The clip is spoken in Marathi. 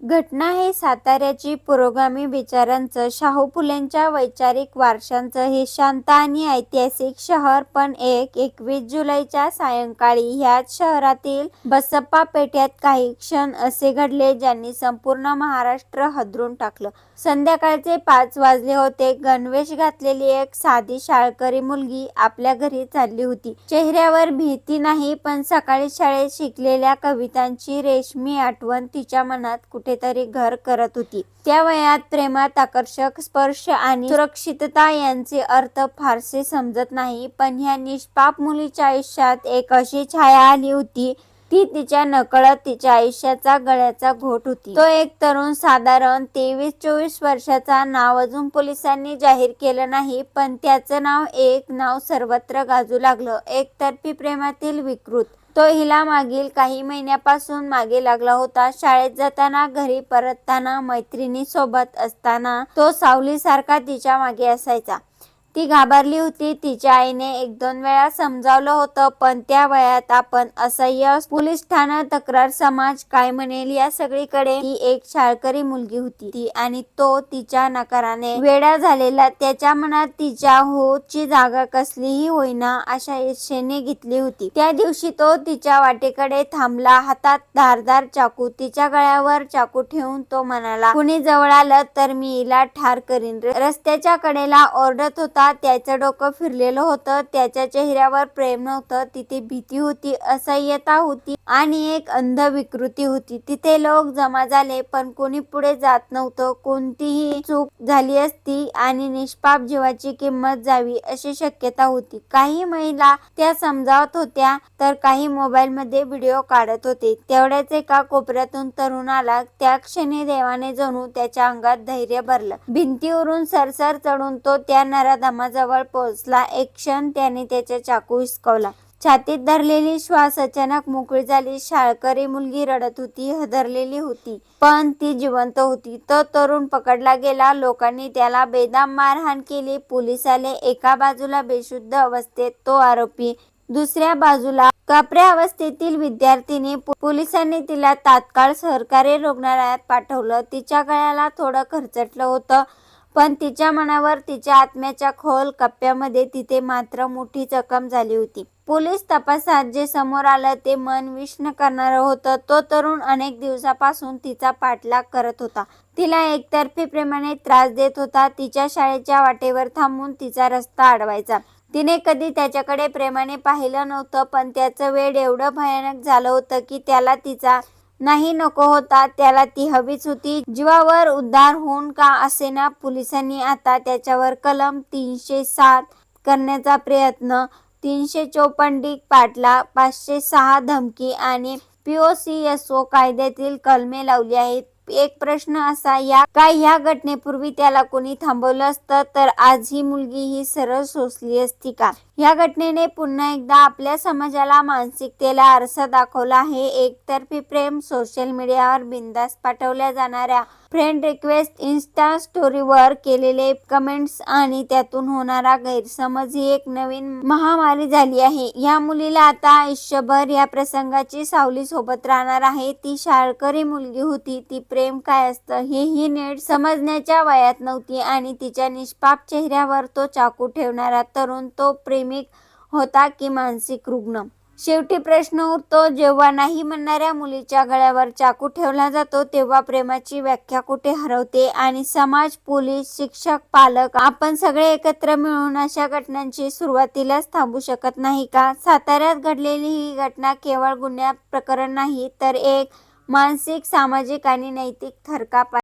घटना हे साताऱ्याची पुरोगामी विचारांचं शाहू फुलेंच्या वैचारिक वारशांचं हे शांत आणि ऐतिहासिक शहर. पण एक एकवीस जुलैच्या सायंकाळी ह्याच शहरातील बसप्पा पेठ्यात काही क्षण असे घडले ज्यांनी संपूर्ण महाराष्ट्र हादरून टाकलं. संध्याकाळचे पाच वाजले होते. गणवेश घातलेली एक साधी शाळकरी मुलगी आपल्या घरी चालली होती. चेहऱ्यावर भीती नाही पण सकाळी शाळेत शिकलेल्या कवितांची रेशमी आठवण तिच्या मनात कुठे कुठेतरी घर करत होती. त्या वयात प्रेमात आकर्षक स्पर्श आणि सुरक्षितता यांचे अर्थ फारसे समजत नाही. पण ह्या निष्पाप मुलीच्या आयुष्यात एक अशी छाया आली होती. ती तिच्या नकळत तिच्या आयुष्याचा गळ्याचा घोट होती. तो एक तरुण साधारण तेवीस चोवीस वर्षाचा. नाव अजून पोलिसांनी जाहीर केलं नाही पण त्याचं नाव एक नाव सर्वत्र गाजू लागलं. एकतर्फी प्रेमातील विकृत तो हिला मागील काही महिन्यापासून मागे लागला होता. शाळेत जाताना घरी परतताना मैत्रिणी सोबत असताना तो सावलीसारखा तिच्यामागे असायचा. ती घाबरली होती. तिच्या आईने एक दोन वेळा समजावलं होतं पण त्या वयात आपण असह्य पोलीस ठाणा तक्रार समाज काय म्हणेल या सगळीकडे ती एक शाळकरी मुलगी होती. ती आणि तो तिच्या नकाराने वेडा झालेला. त्याच्या मनात तिच्या होची जागा कसलीही होईना अशा इच्छेने घेतली होती. त्या दिवशी तो तिच्या वाटेकडे थांबला. हातात धारदार चाकू तिच्या गळ्यावर चाकू ठेवून तो म्हणाला कुणी जवळ आलं तर मी हिला ठार करीन. रस्त्याच्या कडेला ओरडत होता. त्याचं डोकं फिरलेलं होतं. त्याच्या चेहऱ्यावर प्रेम नव्हतं. तिथे भीती होती असह्यता होती आणि एक अंध विकृती होती. तिथे लोक जमा झाले पण कोणी पुढे जात नव्हतं. कोणतीही चूक झाली असती आणि निष्पाप जीवाची किंमत जावी अशी शक्यता होती. काही महिला त्या समजावत होत्या तर काही मोबाईल मध्ये व्हिडिओ काढत होते. तेवढ्याच एका कोपऱ्यातून तरुण आला त्या क्षणी देवाने जणू त्याच्या अंगात धैर्य भरलं. भिंतीवरून सरसर चढून तो त्या नराधमाजवळ पोहोचला. एक क्षण त्याने त्याचा चाकू हिसकवला. छातीत धरलेली श्वास अचानक मोकळी झाली. शाळकरी मुलगी रडत होती हदरलेली होती. पण ती जिवंत होती. तो तरुण पकडला गेला. लोकांनी त्याला बेदाम मारहाण केली. पोलीस आले एका बाजूला बेशुद्ध अवस्थेत तो आरोपी दुसऱ्या बाजूला कपऱ्या अवस्थेतील विद्यार्थिनी. पोलिसांनी तिला तात्काळ सहकारी रुग्णालयात पाठवलं. तिच्या गळ्याला थोडं खरचटलं होतं. पण तिच्या मनावर तिच्या आत्म्याच्या खोल कप्प्यामध्ये तिथे मात्र मोठी जखम झाली होती. पोलीस तपासात जे समोर आलं ते मन विष्ण करणारं होतं. तो तरुण अनेक दिवसापासून तिचा पाठलाग करत होता. तिला एकतर्फी प्रेमाने त्रास देत होता. तिच्या शाळेच्या वाटेवर थांबून तिचा रस्ता अडवायचा. तिने कधी त्याच्याकडे प्रेमाने पाहिलं नव्हतं पण त्याचं वेळ एवढं भयानक झालं होतं की त्याला तिचा नाही नको होता. त्याला ती हवीच होती. जीवावर उद्धार होऊन का असेना पोलिसांनी आता त्याच्यावर कलम तीनशे सात करण्याचा प्रयत्न. तीनशे चौपन्न पाटला पाचशे सहा धमकी आणि पीओसीएसओ कायद्यातील कलमे लावली आहेत. एक प्रश्न असा या काय ह्या घटनेपूर्वी त्याला कोणी थांबवलं असतं? तर आज ही मुलगी ही सरळ सोसली असती का? या घटनेने पुन्हा एकदा आपल्या समाजाला मानसिकतेला आरसा दाखवला आहे. एकतर्फी प्रेम सोशल मीडियावर बिंदास पाठवल्या जाणाऱ्या फ्रेंड रिक्वेस्ट इन्स्टा स्टोरीवर केलेले कमेंट्स आणि त्यातून होणारा गैरसमज ही एक नवीन महामारी झाली आहे. या मुलीला आता आयुष्यभर या प्रसंगाची सावली सोबत राहणार आहे. ती शाळकरी मुलगी होती. ती प्रेम काय असतं हेही नीट समजण्याच्या वयात नव्हती आणि तिच्या निष्पाप चेहऱ्यावर तो चाकू ठेवणारा तरुण तो प्रेम प्रेमिक होता की मानसिक रुग्ण? शेवटी प्रश्न उरतो जेव्हा नाही म्हणणाऱ्या मुलीच्या गळ्यावर चाकू ठेवला जातो तेव्हा प्रेमाची व्याख्या कुठे हरवते? आणि समाज पोलीस शिक्षक पालक आपण सगळे एकत्र मिळून अशा घटनांची सुरुवातीलाच थांबू शकत नाही का? साताऱ्यात घडलेली ही घटना केवळ गुन्ह्या प्रकरण नाही तर एक मानसिक सामाजिक आणि नैतिक थरकाप